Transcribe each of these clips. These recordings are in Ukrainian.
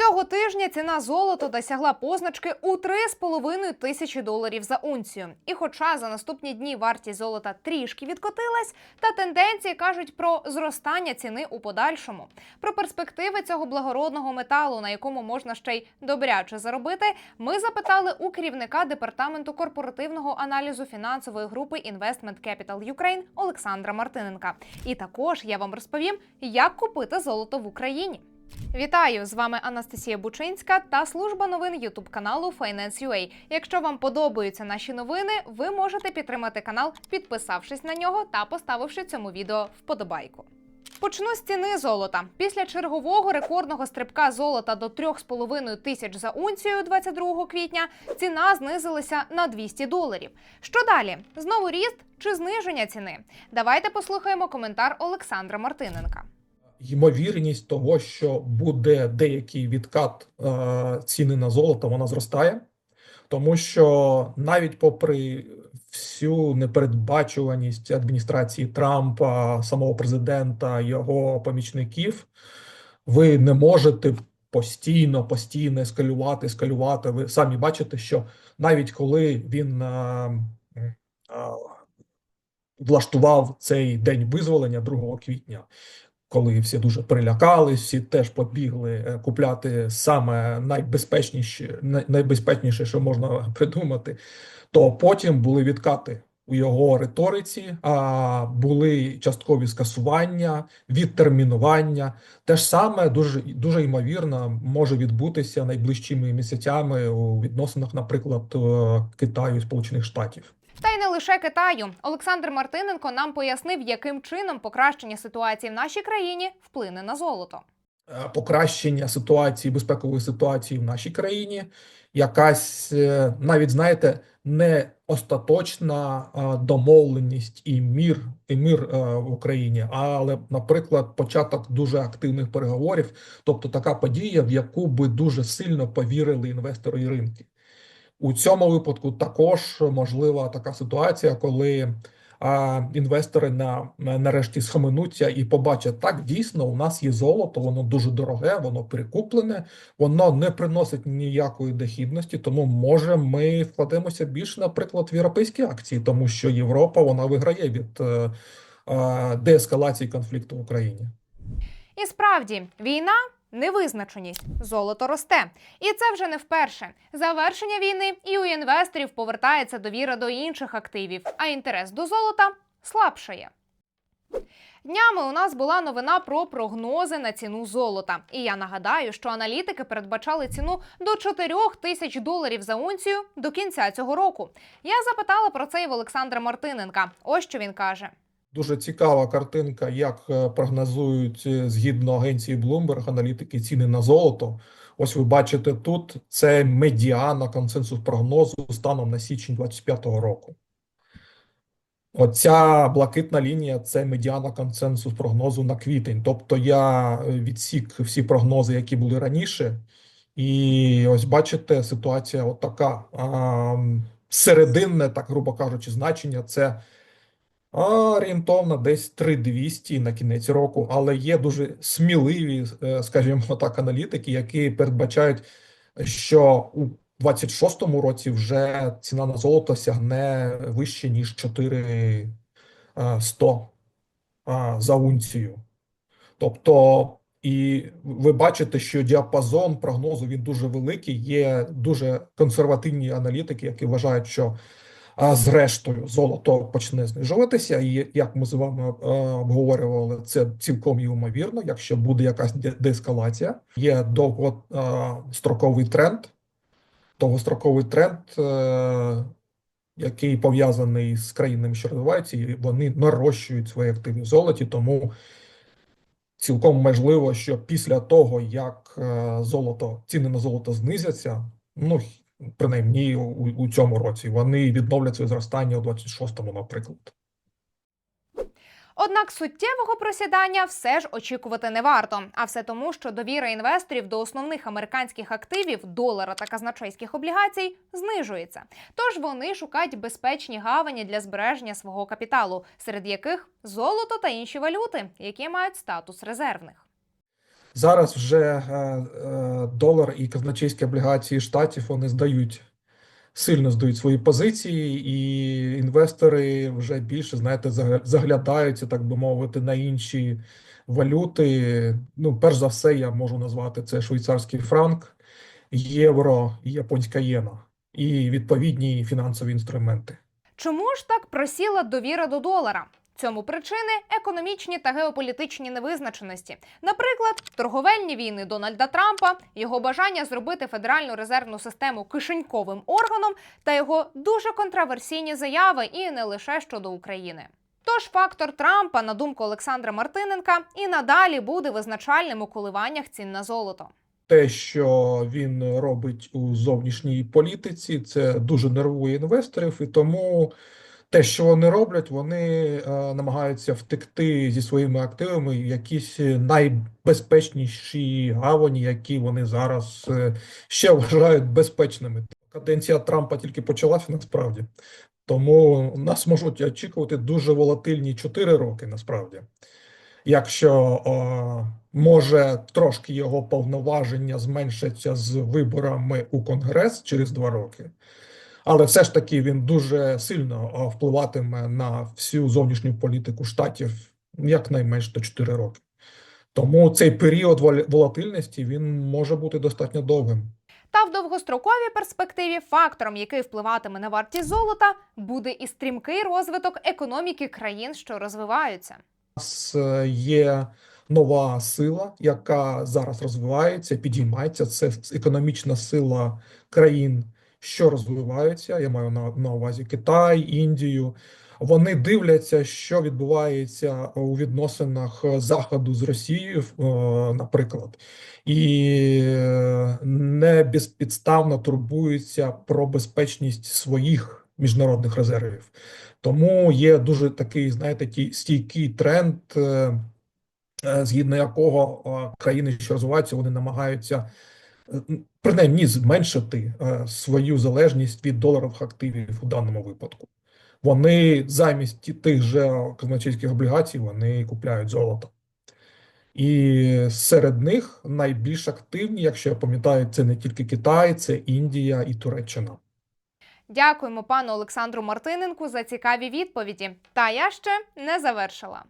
Цього тижня ціна золота досягла позначки у 3,5 тисячі доларів за унцію. І хоча за наступні дні вартість золота трішки відкотилась, та тенденції кажуть про зростання ціни у подальшому. Про перспективи цього благородного металу, на якому можна ще й добряче заробити, ми запитали у керівника департаменту корпоративного аналізу фінансової групи Investment Capital Ukraine Олександра Мартиненка. І також я вам розповім, як купити золото в Україні. Вітаю! З вами Анастасія Бучинська та служба новин Ютуб каналу Finance.ua. Якщо вам подобаються наші новини, ви можете підтримати канал, підписавшись на нього та поставивши цьому відео вподобайку. Почну з ціни золота. Після чергового рекордного стрибка золота до 3,5 тисяч за унцію 22 квітня ціна знизилася на 200 доларів. Що далі? Знову ріст чи зниження ціни? Давайте послухаємо коментар Олександра Мартиненка. Ймовірність того, що буде деякий відкат е, ціни на золото, вона зростає, тому що навіть попри всю непередбачуваність адміністрації Трампа, самого президента, його помічників, ви не можете постійно, постійно ескалювати, ескалювати. Ви самі бачите, що навіть коли він е, е, влаштував цей день визволення 2 квітня, коли всі дуже перелякались, всі теж побігли е, купляти саме найбезпечніше, найбезпечніше, що можна придумати, то потім були відкати у його риториці, а були часткові скасування, відтермінування. Те ж саме дуже дуже ймовірно може відбутися найближчими місяцями у відносинах, наприклад, е, Китаю і Сполучених Штатів. Та й не лише Китаю. Олександр Мартиненко нам пояснив, яким чином покращення ситуації в нашій країні вплине на золото. е, покращення ситуації, безпекової ситуації в нашій країні, якась е, навіть знаєте, не остаточна е, домовленість і мір, і мир в Україні, але, наприклад, початок дуже активних переговорів, тобто така подія, в яку би дуже сильно повірили інвестори і ринки. У цьому випадку також можлива така ситуація, коли а, інвестори на нарешті схаменуться і побачать, так дійсно у нас є золото, воно дуже дороге, воно перекуплене, воно не приносить ніякої дохідності. Тому може ми вкладемося більше, наприклад, в європейські акції, тому що Європа вона виграє від е, е, деескалації конфлікту в Україні. І справді, війна невизначеність, золото росте. І це вже не вперше. Завершення війни і у інвесторів повертається довіра до інших активів, а інтерес до золота слабшає. Днями у нас була новина про прогнози на ціну золота. І я нагадаю, що аналітики передбачали ціну до 4 тисяч доларів за унцію до кінця цього року. Я запитала про це і в Олександра Мартиненка. Ось що він каже. Дуже цікава картинка, як е, прогнозують е, згідно агенції Bloomberg аналітики ціни на золото. Ось ви бачите тут це медіана консенсус прогнозу станом на січень 25-го року. Оця блакитна лінія це медіана консенсус прогнозу на квітень. Тобто я е, відсік всі прогнози, які були раніше, і ось бачите, ситуація отака. Серединне, так грубо кажучи, значення це орієнтовно десь 3200 на кінець року, але є дуже сміливі, е, скажімо так, аналітики, які передбачають, що у 26-му році вже ціна на золото сягне вище, ніж 4100 за унцію. Тобто, і ви бачите, що діапазон прогнозу він дуже великий. Є дуже консервативні аналітики, які вважають, що а зрештою золото почне знижуватися. І як ми з вами е, обговорювали, це цілком ймовірно, якщо буде якась де- деескалація. Є довгостроковий тренд, довгостроковий тренд, е, який пов'язаний з країнами, що розвиваються, і вони нарощують свої активи в золоті, тому. Цілком можливо, що після того, як е, золото, ціни на золото знизяться, ну принаймні у, у цьому році, вони відновлять своє зростання у 26-му, наприклад. Однак суттєвого просідання все ж очікувати не варто. А все тому, що довіра інвесторів до основних американських активів долара та казначейських облігацій знижується. Тож вони шукають безпечні гавані для збереження свого капіталу, серед яких золото та інші валюти, які мають статус резервних. Зараз вже е, е, долар і казначейські облігації штатів вони здають сильно здають свої позиції, і інвестори вже більше, знаєте, заглядаються, так би мовити, на інші валюти. Ну, перш за все, я можу назвати це швейцарський франк, євро і японська єна, і відповідні фінансові інструменти. Чому ж так просіла довіра до долара? Цьому причини економічні та геополітичні невизначеності. Наприклад, торговельні війни Дональда Трампа, його бажання зробити федеральну резервну систему кишеньковим органом та його дуже контраверсійні заяви, і не лише щодо України. Тож фактор Трампа, на думку Олександра Мартиненка, і надалі буде визначальним у коливаннях цін на золото. Те, що він робить у зовнішній політиці, це дуже нервує інвесторів, і тому те, що вони роблять, вони е, намагаються втекти зі своїми активами в якісь найбезпечніші гавані, які вони зараз е, ще вважають безпечними. Каденція Трампа тільки почалася насправді, тому нас можуть очікувати дуже волатильні 4 роки насправді. Якщо о, може трошки його повноваження зменшаться з виборами у Конгрес через два роки, але все ж таки він дуже сильно впливатиме на всю зовнішню політику штатів якнайменш до 4 роки. Тому цей період волатильності він може бути достатньо довгим. Та в довгостроковій перспективі фактором, який впливатиме на вартість золота, буде і стрімкий розвиток економіки країн, що розвиваються. У нас е, є нова сила, яка зараз розвивається, підіймається. Це економічна сила країн, що розвиваються. Я маю на, на увазі Китай, Індію. Вони дивляться, що відбувається у відносинах Заходу з Росією, е, наприклад, і е, не безпідставно турбуються про безпечність своїх міжнародних резервів. Тому є дуже такий, знаєте, ті стійкий тренд, е, е, згідно якого е, країни, що розвиваються, вони намагаються е, принаймні зменшити е, свою залежність від доларових активів у даному випадку. Вони замість тих же казначейських облігацій вони купляють золото. І серед них найбільш активні, якщо я пам'ятаю, це не тільки Китай, це Індія і Туреччина. Дякуємо пану Олександру Мартиненку за цікаві відповіді. Та я ще не завершила.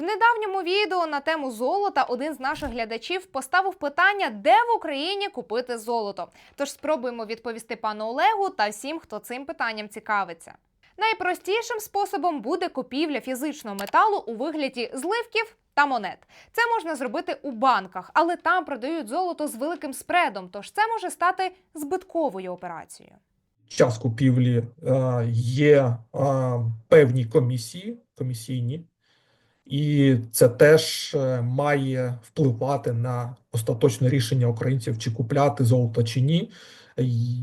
В недавньому відео на тему золота один з наших глядачів поставив питання, де в Україні купити золото. Тож спробуємо відповісти пану Олегу та всім, хто цим питанням цікавиться. Найпростішим способом буде купівля фізичного металу у вигляді зливків та монет. Це можна зробити у банках, але там продають золото з великим спредом, тож це може стати збитковою операцією. час купівлі е, є е, певні комісії, комісійні, і це теж е, має впливати на остаточне рішення українців, чи купляти золото чи ні.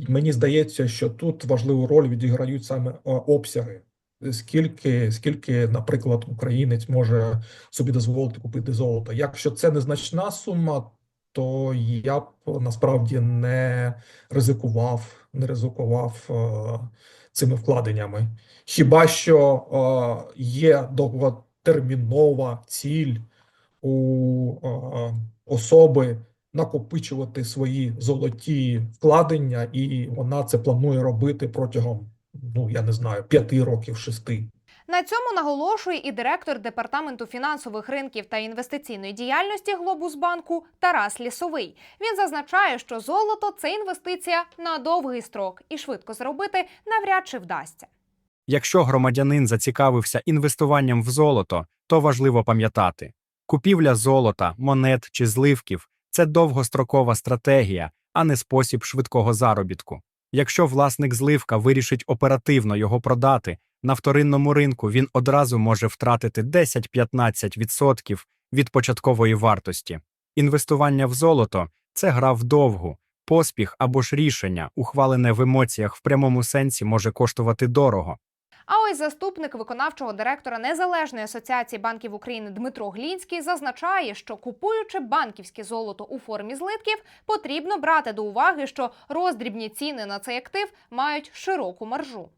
Мені здається, що тут важливу роль відіграють саме е, обсяги. Скільки, скільки, наприклад, українець може собі дозволити купити золото. Якщо це незначна сума, то я б насправді не ризикував, не ризикував е, цими вкладеннями. Хіба що е, є довготермінова ціль у е, особи накопичувати свої золоті вкладення, і вона це планує робити протягом, ну я не знаю, п'яти років, шести. На цьому наголошує і директор департаменту фінансових ринків та інвестиційної діяльності Глобусбанку Тарас Лісовий. Він зазначає, що золото це інвестиція на довгий строк, і швидко зробити навряд чи вдасться. Якщо громадянин зацікавився інвестуванням в золото, то важливо пам'ятати: купівля золота, монет чи зливків це довгострокова стратегія, а не спосіб швидкого заробітку. Якщо власник зливка вирішить оперативно його продати, на вторинному ринку він одразу може втратити 10-15% від початкової вартості. Інвестування в золото це гра вдовгу, поспіх або ж рішення, ухвалене в емоціях в прямому сенсі може коштувати дорого. А ось заступник виконавчого директора Незалежної асоціації банків України Дмитро Глінський зазначає, що купуючи банківське золото у формі злитків, потрібно брати до уваги, що роздрібні ціни на цей актив мають широку маржу.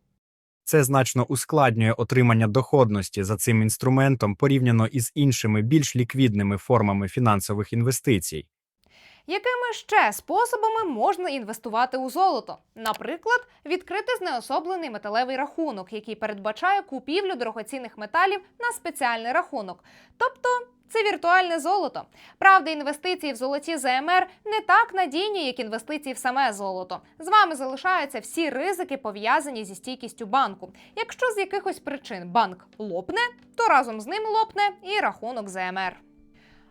Це значно ускладнює отримання доходності за цим інструментом порівняно із іншими більш ліквідними формами фінансових інвестицій. Якими ще способами можна інвестувати у золото? Наприклад, відкрити знеособлений металевий рахунок, який передбачає купівлю дорогоцінних металів на спеціальний рахунок. Тобто це віртуальне золото. Правда, інвестиції в золоті ЗМР не так надійні, як інвестиції в саме золото. З вами залишаються всі ризики, пов'язані зі стійкістю банку. Якщо з якихось причин банк лопне, то разом з ним лопне і рахунок ЗМР.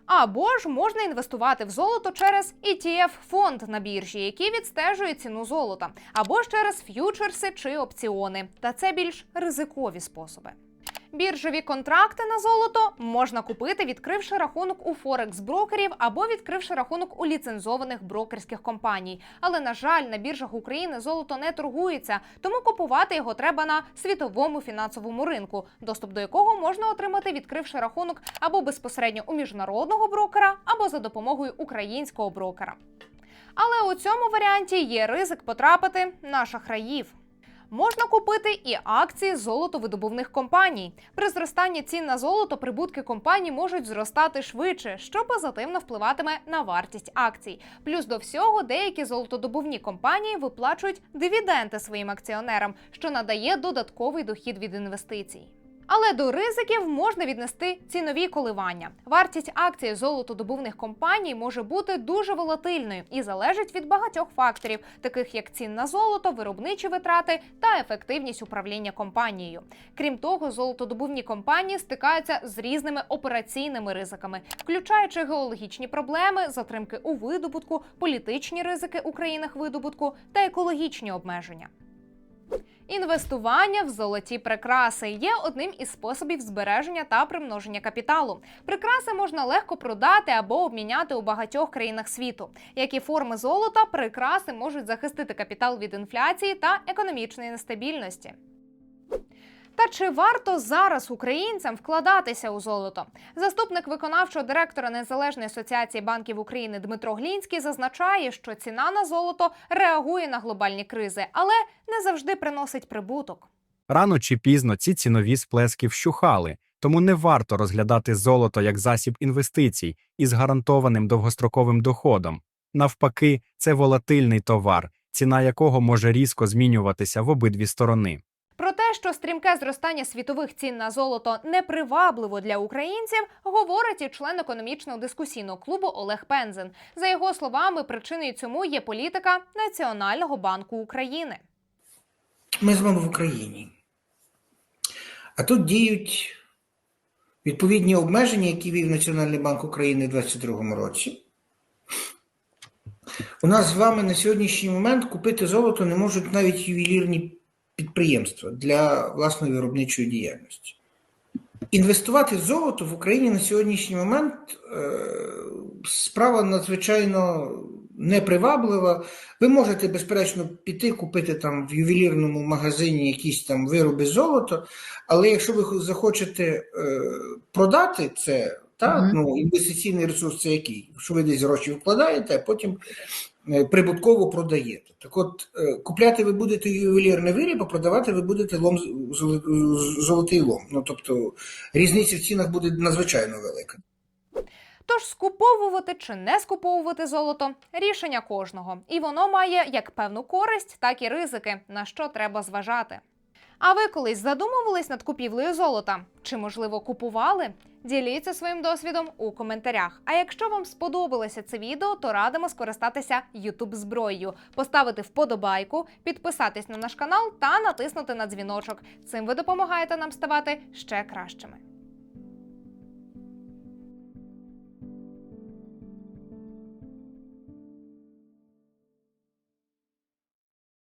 Або ж можна інвестувати в золото через ETF-фонд на біржі, який відстежує ціну золота, або ж через ф'ючерси чи опціони. Та це більш ризикові способи. Біржові контракти на золото можна купити, відкривши рахунок у Форекс-брокерів або відкривши рахунок у ліцензованих брокерських компаній. Але на жаль, на біржах України золото не торгується, тому купувати його треба на світовому фінансовому ринку, доступ до якого можна отримати, відкривши рахунок або безпосередньо у міжнародного брокера, або за допомогою українського брокера. Але у цьому варіанті є ризик потрапити на шахраїв. Можна купити і акції золотовидобувних компаній. При зростанні цін на золото прибутки компаній можуть зростати швидше, що позитивно впливатиме на вартість акцій. Плюс до всього деякі золотодобувні компанії виплачують дивіденди своїм акціонерам, що надає додатковий дохід від інвестицій. Але до ризиків можна віднести цінові коливання. Вартість акцій золотодобувних компаній може бути дуже волатильною і залежить від багатьох факторів, таких як цін на золото, виробничі витрати та ефективність управління компанією. Крім того, золотодобувні компанії стикаються з різними операційними ризиками, включаючи геологічні проблеми, затримки у видобутку, політичні ризики у країнах видобутку та екологічні обмеження. Інвестування в золоті прикраси є одним із способів збереження та примноження капіталу. Прикраси можна легко продати або обміняти у багатьох країнах світу. Як і форми золота, прикраси можуть захистити капітал від інфляції та економічної нестабільності. Та чи варто зараз українцям вкладатися у золото? Заступник виконавчого директора Незалежної асоціації банків України Дмитро Глінський зазначає, що ціна на золото реагує на глобальні кризи, але не завжди приносить прибуток. Рано чи пізно ці цінові сплески вщухали, тому не варто розглядати золото як засіб інвестицій із гарантованим довгостроковим доходом. Навпаки, це волатильний товар, ціна якого може різко змінюватися в обидві сторони. Що стрімке зростання світових цін на золото непривабливо для українців, говорить і член економічного дискусійного клубу Олег Пензен. За його словами, причиною цьому є політика Національного банку України. Ми з вами в Україні. А тут діють відповідні обмеження, які вів Національний банк України у 2022 році. У нас з вами на сьогоднішній момент купити золото не можуть навіть ювелірні підприємства для власної виробничої діяльності. Інвестувати золото в Україні на сьогоднішній момент е, справа надзвичайно неприваблива. Ви можете, безперечно, піти купити там в ювелірному магазині якісь там вироби золота, але якщо ви захочете е, продати це, та, ну, інвестиційний ресурс це який? Що ви десь гроші вкладаєте, а потім прибутково продаєте. Так от, е, купляти ви будете ювелірний виріб, а продавати ви будете лом, золо- золотий лом. Ну, тобто різниця в цінах буде надзвичайно велика. Тож скуповувати чи не скуповувати золото рішення кожного, і воно має як певну користь, так і ризики, на що треба зважати. А ви колись задумувались над купівлею золота? Чи можливо купували? Діліться своїм досвідом у коментарях. А якщо вам сподобалося це відео, то радимо скористатися youtube зброєю, поставити вподобайку, підписатись на наш канал та натиснути на дзвіночок. Цим ви допомагаєте нам ставати ще кращими.